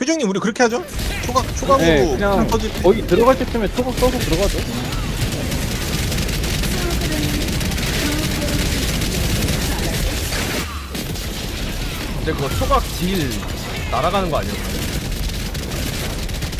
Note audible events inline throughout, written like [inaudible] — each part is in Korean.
효정님 우리 그렇게 하죠? 초각 초각으로 네, 탕 그냥 터질 때 거기 들어갈 때쯤에 초보 써서 들어가죠. 근데 그거 초각 딜 날아가는 거 아니었나요?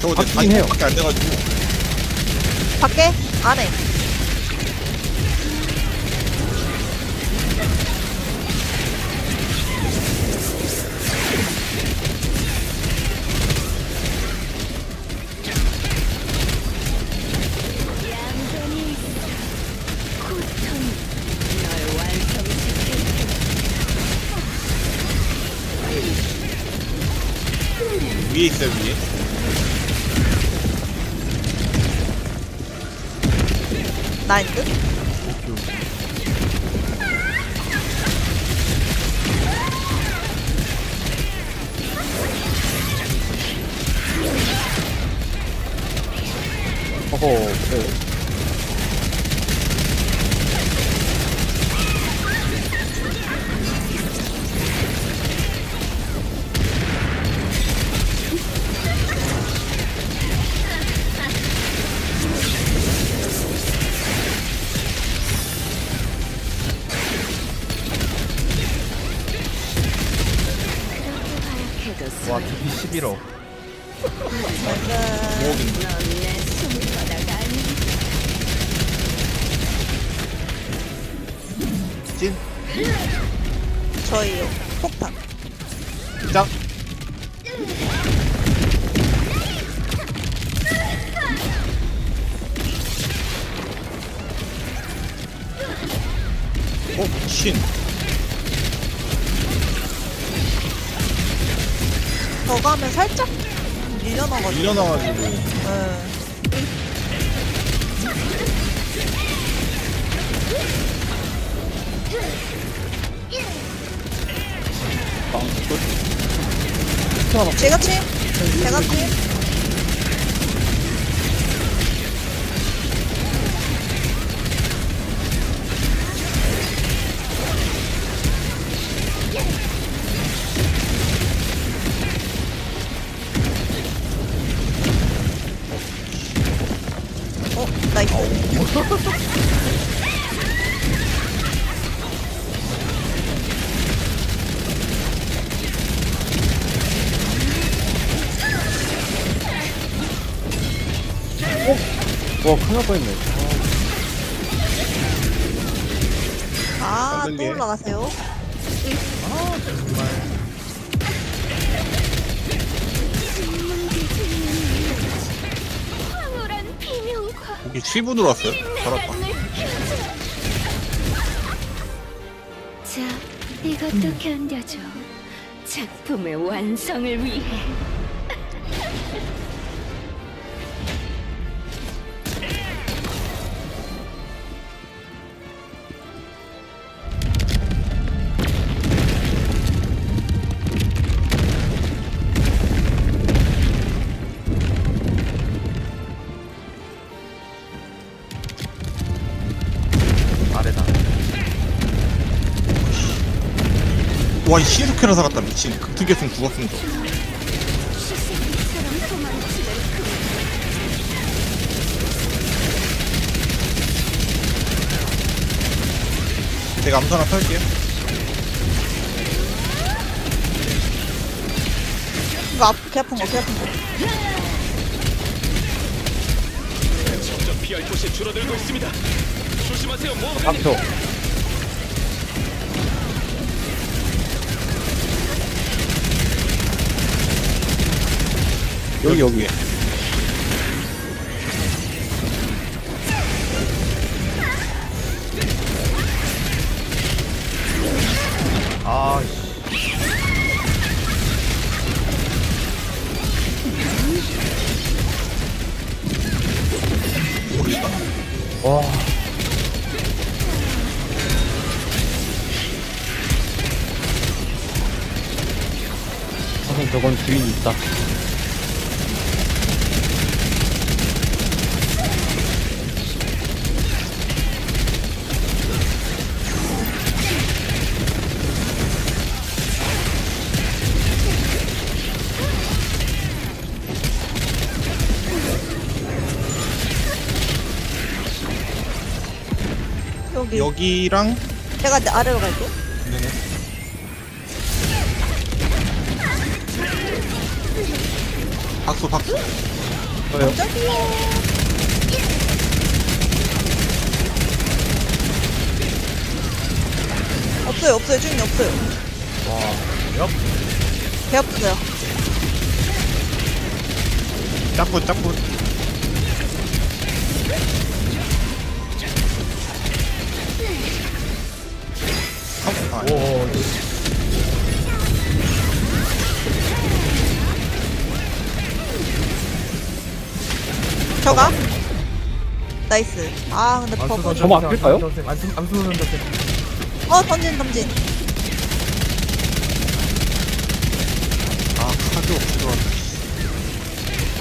저거 바뀌긴 다시 해요. 밖에 안 돼가지고 밖에? 안에. 위에 있어요 위에 듯? 어허, 네. 와 DP 11억 찐 저희요. 폭탄. 짱. 어, 신. 저거 하면 살짝 밀려나가지고. 밀려나가지고. 네. 제가 침. 제가 침. 와, 큰일 날 뻔했네. 아, 안 또. 올라가세요. 황홀한 비명과 이게 7분으로 왔어요? 살았다. 자, 이것도 견뎌줘. 작품의 완성을 위해. 와, 이 시에스케라 사갔다, 미친. 극특했으면 죽었으면 저. 제가 암수 하나 털게요. 이거 앞, 개 아픈 거, 개 아픈 거. 점점 피할 곳이 줄어들고 있습니다. 조심하세요, 뭐. 감초. 여기, 여기. 아씨. 와. 하긴 저건 주인이 있다. 여기 여기랑 제가 아래로 갈게 네네. 박수 박수. 저요. 저기요 없어요 없어요 주인이 없어요 옆. 배 아프세요 짝분 짝분. 아, 오. 저가 나이스 아 근데. 저만 아낄까요? 안수 안수 던져. 어 던진 던진 아 카드 들어왔다.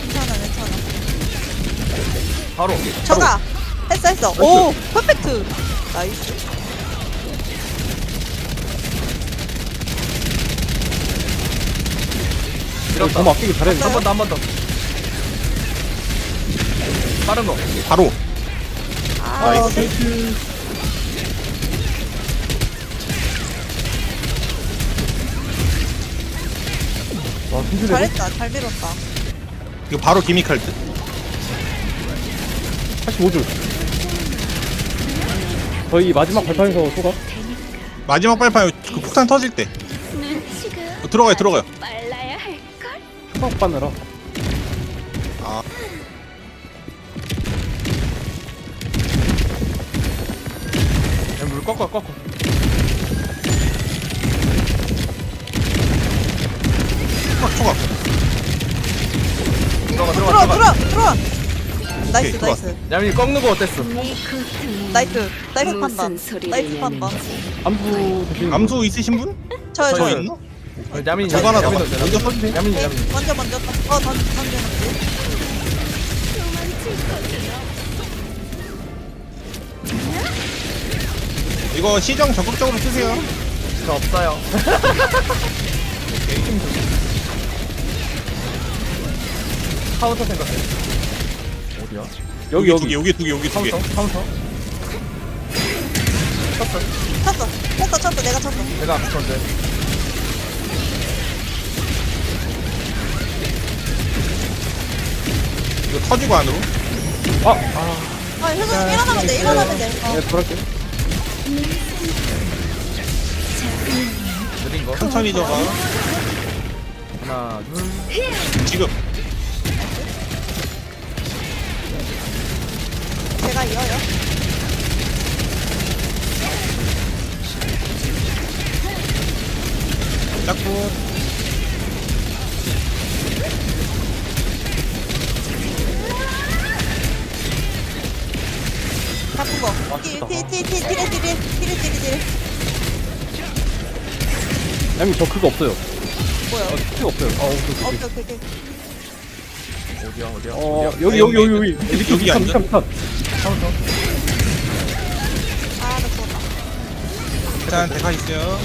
괜찮아 괜찮아 바로. 저가 했어 했어 오 퍼펙트 나이스 밀었다. 너무 아끼기 잘했네. 한번 더, 한 번 더. 빠른 거. 바로. 아 나이스. 네. 와, 힘들네. 잘했다 잘 밀었다 이거 바로 기믹할 듯. 85줄. 저희 마지막 발판에서 소가 마지막 발판 그 폭탄 터질 때 어, 들어가요 들어가요. 수박 바느라. 아 야, 물 꺾어, 꺾어. 초각 초각. 들어가, 들어가, 들어와 들어가. 들어와 들어와 나이스 들어왔어. 나이스 야민이 꺾는 거 어땠어? 나이스 나이스 무슨 판단 소리를 나이스 판단 내는지 암수 대신. 암수 있으신 분? 저요 저 저요 있나? 어, 야민이, 저거 하나 야민이 남았. 던져, 먼저 야민이. 써주세요. 야민이, 네, 야민이. 먼저 먼저 어 던, 던져놓지 이거 시정 적극적으로 쓰세요. 저 없어요. [laughs] 카운터 생각해. 어디야? 여기, 두 여기. 개, 여기 두 개, 여기 두 개. 카운터, 카운터. 쳤어. 쳤어 쳤어 쳤어 내가 쳤어 내가 앞에 쳤는데. 이거 터지고 안으로. 아, 아. 아 효정 일어나면 돼 일어나면 돼 어. 네, 돌아갈게요. 느린 거. 천천히 저가. 하나, 둘. 지금. 제가 이어요 짝분. 거 티티티티 티리 티리 티리 티리 티리 야미, 저 그거 없어요. 뭐야 어, 그거 없어요. 아, 오케이, 오케이. 오케이 오케이 오케이 어디야, 어디야? 어, 어디야? 여기, 여기, 여기, 여기. 여기, 여기 앉아? 밑에, 밑에. 카운터. 아나 죽었다 일단 대가 있어요.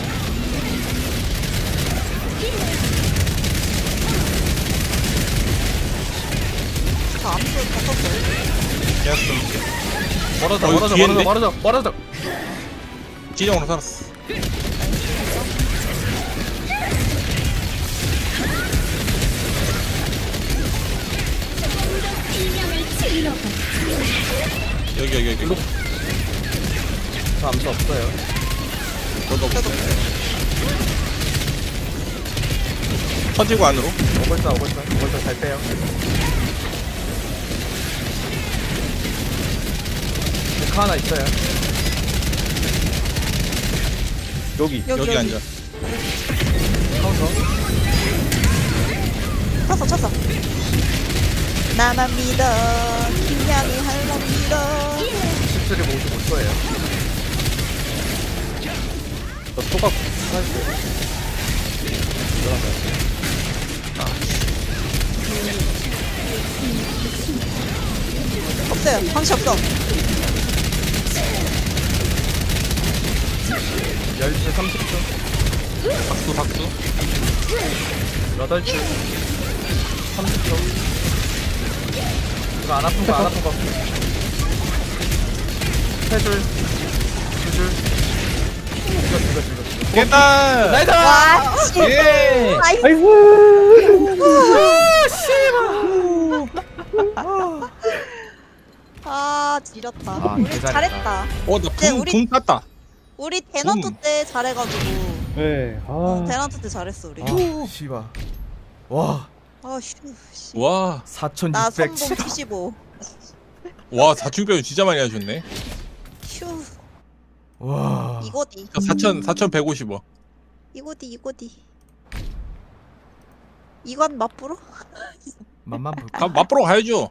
저 암수 다 썼어요 계약서. 멀어져, 어, 멀어져? 멀어져, 멀어져, 멀어져. 지정으로 살았어. 여기 여기 여기. 저 암수 없어요. 저도 없어요. 터지고 안으로. 있어. 오고 있어, 잘 빼요. 데카 하나 있어요. 여기. 여기 여기 앉아. 카운터. 쳤어 쳤어 나만 믿어 김양이 할만 믿어 17이 55초예요. 저 소가 없어요 방시 없어 10시 30초. 박수 박수. 8시 30초. 이거 안 아픈 거, 안 아픈 거. 세 줄. 줄. 이거 이거 이거. 깼다 나이스! 와, 씨. 예 나이스. 아, 지렸다. 아, 우리 개잘했다. 잘했다. 어 나 네, 붐, 우리- 붐 땄다 우리 음. 때 잘해가지고. 네. 어, 아. 대난투 때 잘했어, 우리. 아, 씨발. 와, 아, 휴, 씨. 와, 나 4,600. 선봉 75. 와 4,600원 진짜 많이 하셨네 휴, 와. 이거디. 저 4,000, 4,150원 이거디, 이거디. 이건 맛보러? 맛만 볼까? 가, 맛보러 가야죠